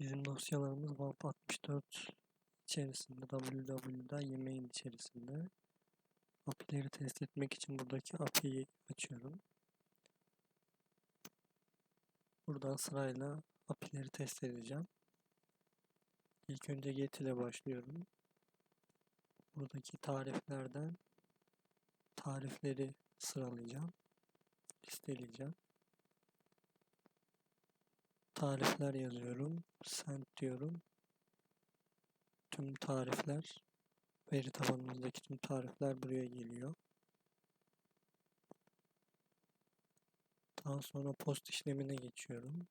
Bizim dosyalarımız WAP 64 içerisinde www'da yemeğin içerisinde. API'leri test etmek için buradaki API'yi açıyorum. Buradan sırayla API'leri test edeceğim. İlk önce get ile başlıyorum. Buradaki tariflerden tarifleri sıralayacağım. Listeleyeceğim. Tarifler yazıyorum. Send diyorum. Tüm tarifler veri tabanımızdaki tüm tarifler buraya geliyor. Daha sonra post işlemine geçiyorum.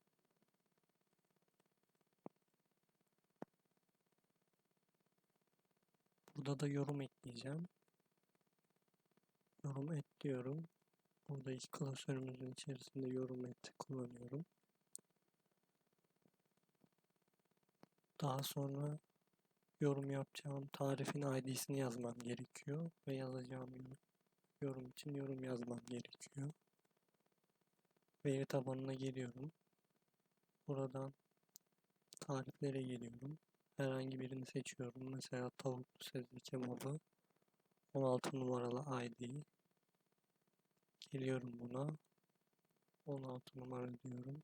Burada da yorum ekleyeceğim. Yorum et diyorum. Burada ilk klasörümüzün içerisinde yorum et kullanıyorum. Daha sonra yorum yapacağım tarifin ID'sini yazmam gerekiyor ve yazacağım yorum için yorum yazmam gerekiyor. Veri tabanına geliyorum. Buradan tariflere geliyorum. Herhangi birini seçiyorum. Mesela tavuklu sebze kebabı 16 numaralı ID. Geliyorum buna. 16 numara diyorum.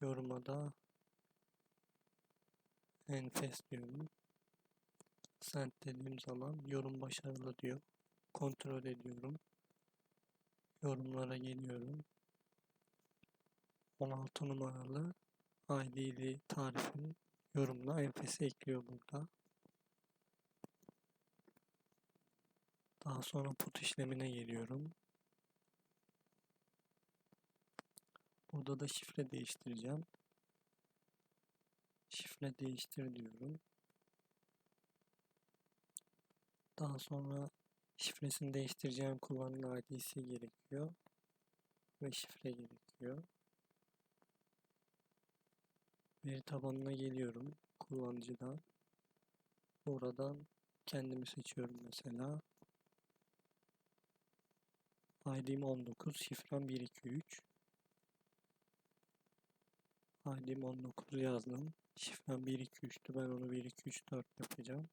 Yoruma da enfes diyorum. Send dediğim zaman yorum başarılı diyor. Kontrol ediyorum. Yorumlara geliyorum. 16 numaralı ID'li tarifin yorumuna enfesi ekliyor burada. Daha sonra put işlemine geliyorum. Burada da şifre değiştireceğim. Şifre değiştir diyorum. Daha sonra şifresini değiştireceğim kullanıcı ID'si gerekiyor. Ve şifre gerekiyor. Veri tabanına geliyorum kullanıcıdan. Buradan kendimi seçiyorum mesela. ID'm 19, şifrem 123. ID'm 19 yazdım. Şifrem 123'tü. Ben onu 1234 yapacağım.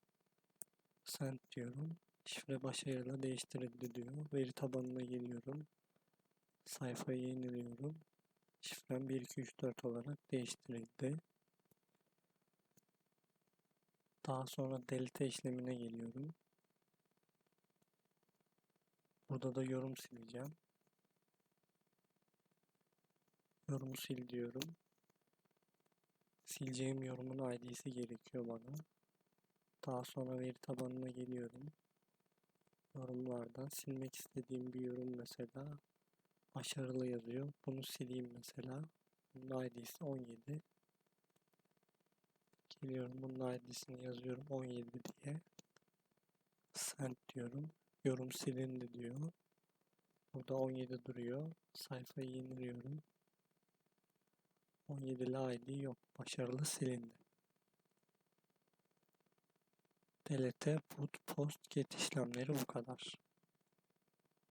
Send diyorum. Şifre başarıyla değiştirildi diyor. Veri tabanına geliyorum. Sayfayı yeniliyorum. Şifrem 1234 olarak değiştirildi. Daha sonra delete işlemine geliyorum. Burada da yorum sileceğim. Yorumu sil diyorum. Sileceğim yorumun ID'si gerekiyor bana. Daha sonra veri tabanına geliyorum. Yorumlardan silmek istediğim bir yorum mesela başarılı yazıyor. Bunu sileyim mesela. Bunun ID'si 17. Geliyorum bunun ID'sini yazıyorum 17 diye. Send diyorum. Yorum silindi diyor. Burada 17 duruyor. Sayfayı yeniliyorum. 17'li ID yok. Başarılı silindi. Delete, put, post, get işlemleri bu kadar.